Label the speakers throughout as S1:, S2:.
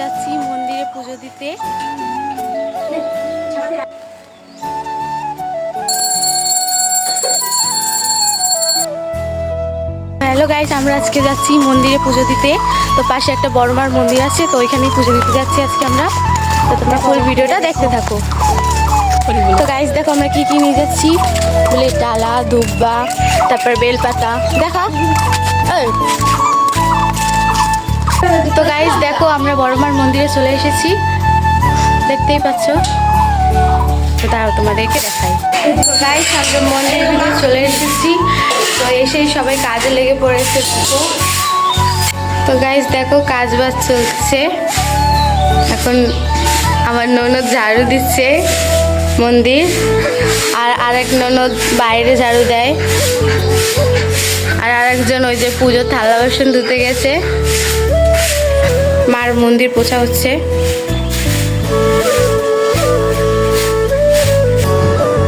S1: যাচ্ছি মন্দিরে পুজো দিতে। হ্যালো গাইস আমরা আজকে যাচ্ছি মন্দিরে পুজো দিতে। তো পাশে একটা বড় বড়মার মন্দির আছে, তো ওইখানেই পুজো দিতে যাচ্ছি আজকে আমরা। তো তোমরা ফুল ভিডিওটা দেখতে থাকো। তো গাইস দেখো আমরা কি কি নিয়ে যাচ্ছি। বলে ডালা, দুব্বা, তারপর বেলপাতা। দেখো। আমরা বড়মার মন্দিরে চলে এসেছি। দেখতেই পাচ্ছ? তো তোমাদেরকে দেখাই। গাইস আমরা মন্দিরের চলে এসেছি। তো এসেই সবাই কাজে লেগে পড়েছে তো গাইস দেখো কাজ বাজ চলছে। এখন আমার ননদ ঝাড়ু দিচ্ছে মন্দির, আর আরেক ননদ বাইরে ঝাড়ু দেয়। আর আরেকজন ওই যে পুজোর থালা বাসন ধুতে গেছে। মার মন্দির পোছা হচ্ছে।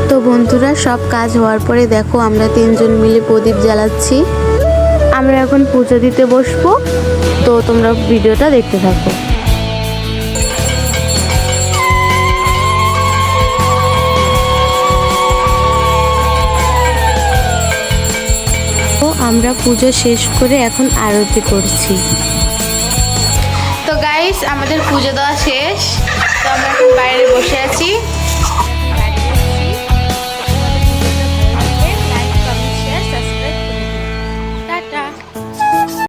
S2: তো বন্ধুরা, সব কাজ হওয়ার পরে দেখো আমরা তিনজন মিলে প্রদীপ জ্বালাচ্ছি। আমরা এখন পুজো দিতে বসবো। তো তোমরা ভিডিওটা দেখতে থাকো। আমরা পুজো শেষ করে এখন আরতি করছি।
S1: গাইস আমাদের পুজো দেওয়া শেষ। তো আমরা এখন বাইরে বসে আছি।